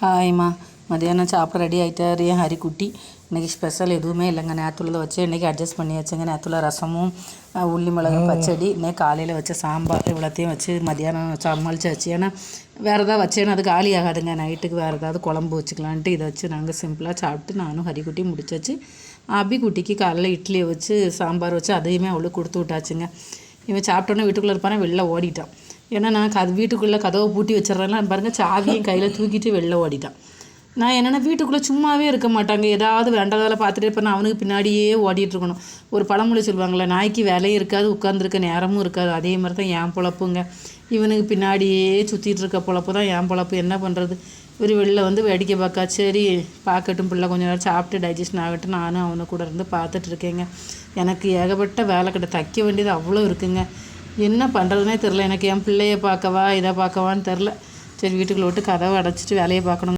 ஹாய்ம்மா மதியானம் சாப்பிட ரெடி ஆகிட்டார் என் ஹரிக்குட்டி. இன்றைக்கி ஸ்பெஷல் எதுவுமே இல்லைங்க. நேற்றுள்ளதை வச்சு இன்றைக்கி அட்ஜஸ்ட் பண்ணி வச்சுங்க. நேற்றுள்ள ரசமும் உள்ளி மிளகா பச்சடி இன்னைக்கு காலையில் வச்ச சாம்பார் இவ்வளோத்தையும் வச்சு மதியானம் சமாளிச்சாச்சு ஏன்னா வேறு ஏதாவது வச்சேன்னா அது காலி ஆகாதுங்க. நைட்டுக்கு வேறு ஏதாவது குழம்பு வச்சுக்கலான்ட்டு இதை வச்சு நாங்கள் சிம்பிளாக சாப்பிட்டு நானும் ஹரிக்குட்டி முடிச்சாச்சு அபி குட்டிக்கு காலையில் இட்லியை வச்சு சாம்பார் வச்சு அதையுமே அவளுக்கு கொடுத்து விட்டாச்சுங்க. இவன் சாப்பிட்டோன்னே வீட்டுக்குள்ளே இருப்பானே? வெளில ஓடிட்டான். ஏன்னா நான் கது வீட்டுக்குள்ளே கதவை பூட்டி வச்சிட்றேன்னா பாருங்கள் சாவியும் கையில் தூக்கிட்டு வெளில ஓடிட்டான். நான் என்னென்னா வீட்டுக்குள்ளே சும்மாவே இருக்க மாட்டாங்க. ஏதாவது வேண்டாததில் பார்த்துட்டே இருப்பேன். நான் அவனுக்கு பின்னாடியே ஓடிட்டு இருக்கணும். ஒரு பழமொழி சொல்லுவாங்களே நாய்க்கு வேலையும் இருக்காது உட்காந்துருக்க நேரமும் இருக்காது. அதே மாதிரி தான் என் பொழப்புங்க. இவனுக்கு பின்னாடியே சுற்றிட்டு இருக்க பொழப்பு தான் என் பொழப்பு. என்ன பண்ணுறது இவர் வெளில வந்து வேடிக்கை பார்க்கா சரி பார்க்கட்டும் பிள்ளை கொஞ்ச நேரம் சாப்பிட்டு டைஜஷன் ஆகட்டும். நானும் அவனை கூட இருந்து பார்த்துட்டு இருக்கேங்க. எனக்கு ஏகப்பட்ட வேலை கிட்ட தைக்க வேண்டியது அவ்வளோ இருக்குங்க. என்ன பண்ணுறதுனே தெரில எனக்கு என் பிள்ளைய பார்க்கவா இதை பார்க்கவான்னு தெரில சரி வீட்டுக்குள்ள விட்டு கதவை அடைச்சிட்டு வேலையை பார்க்கணும்.